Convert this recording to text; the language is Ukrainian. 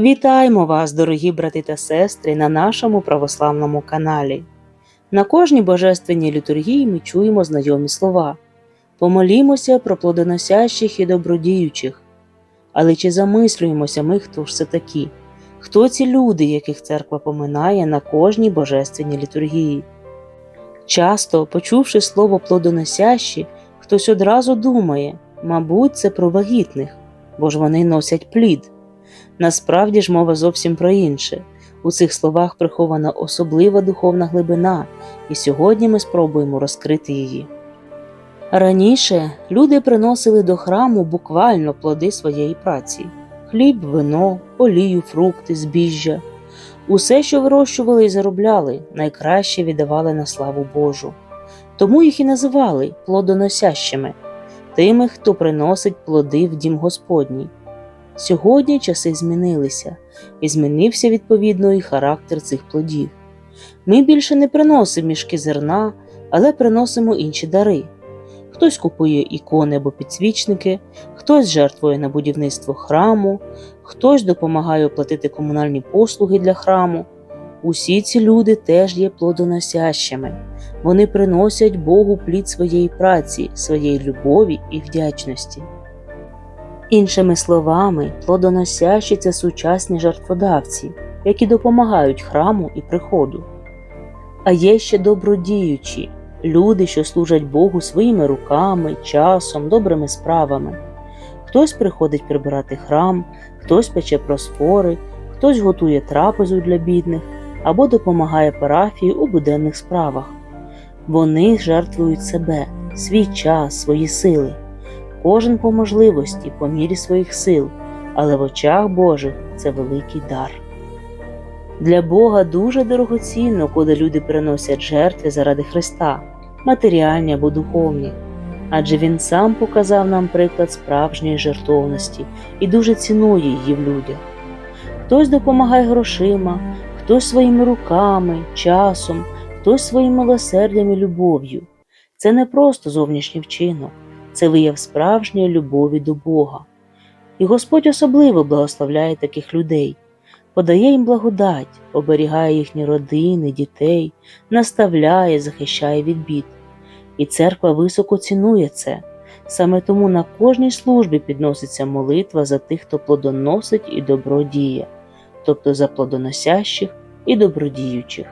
Вітаємо вас, дорогі брати та сестри, на нашому православному каналі. На кожній божественній літургії ми чуємо знайомі слова. Помолімося про плодоносящих і добродіючих. Але чи замислюємося ми, хто ж це такі? Хто ці люди, яких церква поминає на кожній божественній літургії? Часто, почувши слово плодоносящі, хтось одразу думає, мабуть, це про вагітних, бо ж вони носять плід. Насправді ж мова зовсім про інше. У цих словах прихована особлива духовна глибина, і сьогодні ми спробуємо розкрити її. Раніше люди приносили до храму буквально плоди своєї праці: хліб, вино, олію, фрукти, збіжжя. Усе, що вирощували і заробляли, найкраще віддавали на славу Божу. Тому їх і називали плодоносящими, тими, хто приносить плоди в дім Господній. Сьогодні часи змінилися, і змінився відповідно і характер цих плодів. Ми більше не приносимо мішки зерна, але приносимо інші дари. Хтось купує ікони або підсвічники, хтось жертвує на будівництво храму, хтось допомагає оплатити комунальні послуги для храму. Усі ці люди теж є плодоносящими. Вони приносять Богу плід своєї праці, своєї любові і вдячності. Іншими словами, плодоносящі це сучасні жертводавці, які допомагають храму і приходу. А є ще добродіючі люди, що служать Богу своїми руками, часом, добрими справами. Хтось приходить прибирати храм, хтось пече просфори, хтось готує трапезу для бідних або допомагає парафії у буденних справах. Вони жертвують себе, свій час, свої сили кожен по можливості, по мірі своїх сил, але в очах Божих це великий дар. Для Бога дуже дорогоцінно, коли люди приносять жертви заради Христа, матеріальні або духовні, адже Він сам показав нам приклад справжньої жертовності і дуже цінує її в людях. Хтось допомагає грошима, хтось своїми руками, часом, хтось своїм милосердям і любов'ю. Це не просто зовнішній вчинок це вияв справжньої любові до Бога. І Господь особливо благословляє таких людей, подає їм благодать, оберігає їхні родини, дітей, наставляє, захищає від бід. І церква високо цінує це. Саме тому на кожній службі підноситься молитва за тих, хто плодоносить і добродіє, тобто за плодоносящих і добродіючих.